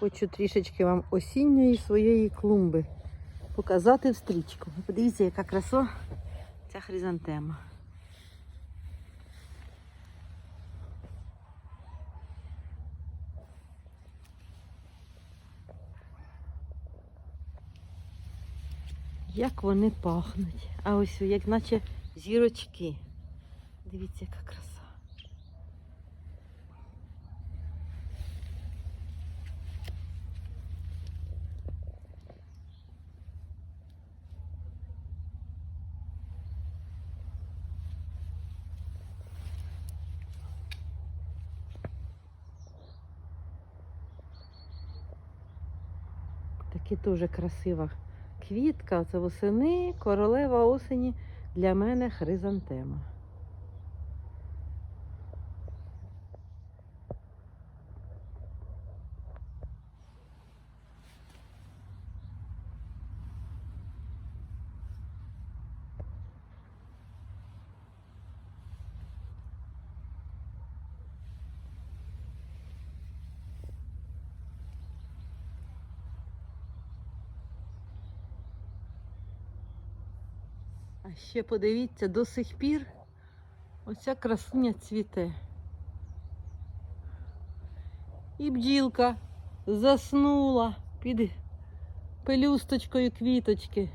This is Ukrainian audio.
Хочу трішечки вам осінньої своєї клумби показати в стрічку. Подивіться, яка краса ця хризантема. Як вони пахнуть. А ось як наче зірочки. Дивіться, яка краса. Таке дуже красива квітка. Це восени, королева осені для мене хризантема. А ще подивіться, до сих пір оця красуня цвіте. І бджілка заснула під пелюсточкою квіточки.